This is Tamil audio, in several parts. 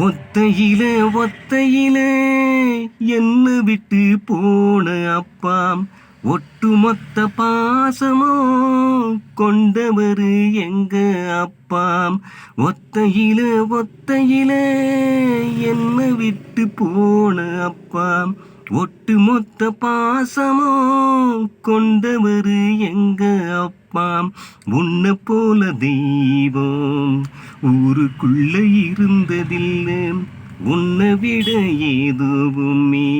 ஒத்தையிலே ஒத்தையிலே. என்ன விட்டு போன அப்பாம் ஒட்டுமொத்த பாசமோ கொண்டவர் எங்க அப்பாம். ஒத்தையிலே ஒத்தையிலே என்ன விட்டு போன அப்பாம் ஒட்டுமொத்த பாசமோ கொண்டவர் எங்க அப்பா அப்பாம் உன்னை போல தெய்வம் ஊருக்குள்ள இருந்ததில்லை. உன்னை விட ஏதுவுமே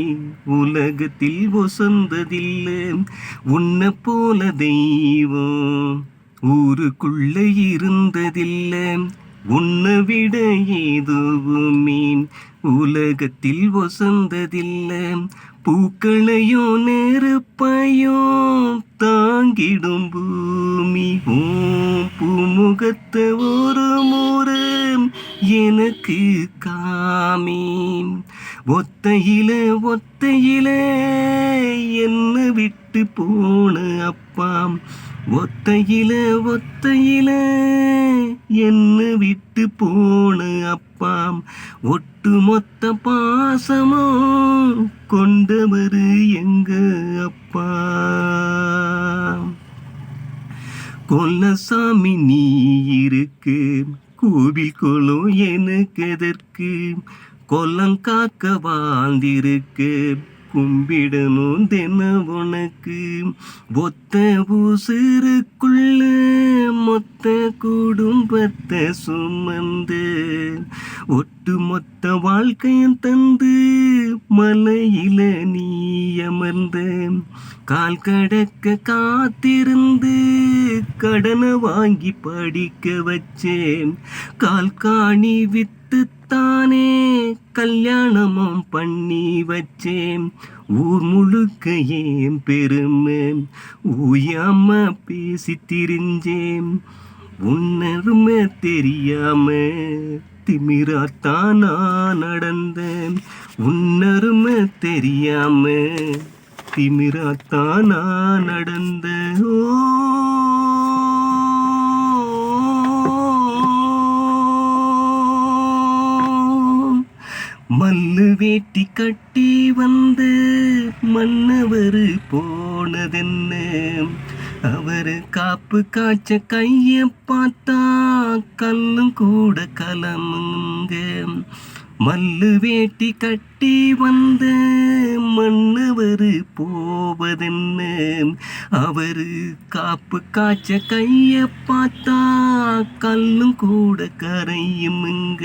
உலகத்தில் ஒசந்ததில்லை உன்னை போல தெய்வம் ஊருக்குள்ள இருந்ததில்லை. உன்னை விட ஏதுவுமே உலகத்தில் ஒசந்ததில்லை பூக்களையோ நெருப்பையோ தாங்கிடும் பூமி. ஓம் பூமுகத்த ஒரு முறை எனக்கு காமி. ஒத்தையில ஒத்தையில என்ன விட்டு போன அப்பாம் ஒத்தையில ஒத்தையில என்ன விட்டு போன அப்பாம். ஒட்டு மொத்த பாசமோ கொண்டவர் எங்க அப்பா கொல்லசாமி நீ இருக்கு. கோவில் குளம் எனக்கு எதற்கு? கொல்லங்காக்க வாழ்ந்திருக்கு. கும்பிடணும் தென்ன உனக்கு? ஒத்த உசிருக்குள்ள மொத்த குடும்பத்தை சுமந்து ஒட்டு மொத்த வாழ்க்கையும் தந்து மலையில நீ அமர்ந்த கால் கடக்க காத்திருந்து கடனை வாங்கி படிக்க வச்சேன். கால் காணி வித்துத்தானே கல்யாணமும் பண்ணி வச்சேன். ஊர் முழுக்க ஏன் பெருமை? ஊயாம பேசி திரிஞ்சேன். உன்னருமை தெரியாம திமிராத்தான் நான் நடந்தேன். உன்னருமை தெரியாம திமிராத்தானா நான் நடந்த மல்லு வேட்டி கட்டி வந்து மன்னவர் போனதென்ன? அவரு காப்பு காய்ச்ச கைய பார்த்தா கல்லும் கூட கலமுங்க. மல்லு வேட்டி கட்டி வந்த மன்னவரு போவதென்ன? அவரு காப்பு காய்ச்ச கைய பார்த்தா கல்லும் கூட கரையுமுங்க.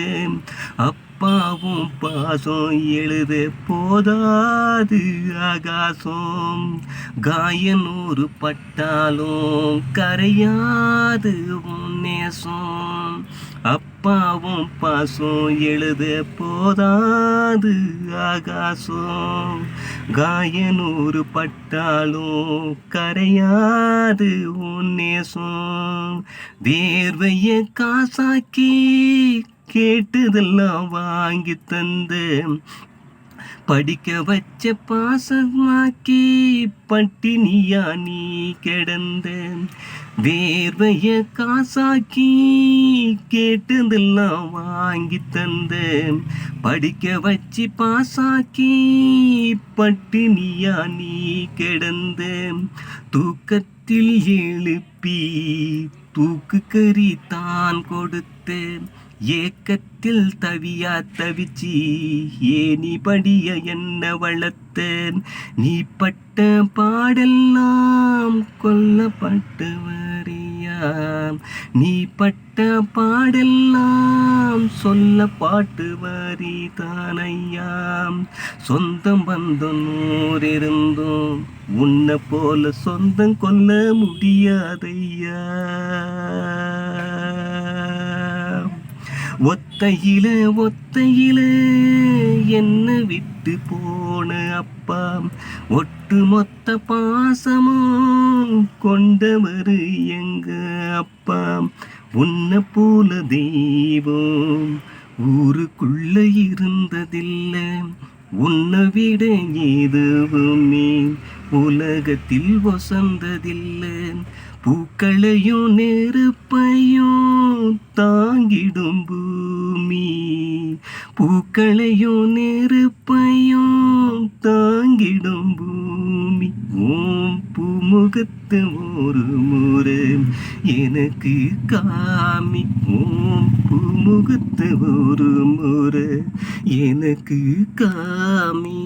பாவம் பாசம் எழுத போதாது ஆகாசம். காயனூறு பட்டாலும் கரையாது உன் நேசம். அப்பாவும் பாசம் எழுத போதாது ஆகாசம். காயனூறு பட்டாலும் கரையாது உன் நேசம். வேர்வைய காசாக்கி கேட்டதெல்லாம் வாங்கி தந்து படிக்க வச்ச பாசமாக்கி பட்டினியா நீ கிடந்த வேர்வைய காசாக்கி கேட்டதெல்லாம் வாங்கி தந்த படிக்க வச்சு பாசாக்கி பட்டினியா நீ கிடந்த தூக்கத்தில் எழுப்பி தூக்கு கறி தான் கொடுத்தேன். ஏக்கத்தில் தவியா தவிச்சி ஏனி படிய என்ன வளர்த்தேன்? நீ பட்ட பாடெல்லாம் கொல்லப்பட்டு வரியாம் நீ பட்ட பாடெல்லாம் சொல்ல பாட்டு வரி தானையாம் சொந்தம் பந்தம் நூறிருந்தும் உன்னை போல சொந்தம் கொல்ல முடியாதையா? ஒத்தையில ஒத்தையில என்ன விட்டு போன அப்பா. ஒட்டு மொத்த பாசமும் கொண்டவரு எங்க அப்பா. உன்னை போல தெய்வம் ஊருக்குள்ள இருந்ததில்லை. உன்னை விட எதுவுமே உலகத்தில் வசந்ததில்லை. பூக்களையும் நெருப்பையும் தாங்கிடும் பூமி. பூக்களையும் நெருப்பையும் தாங்கிடும் பூமி. ஓம் பூமுகத்து ஒரு முறை எனக்கு காமி. ஓம் பூமுகத்து ஒரு முறை எனக்கு காமி.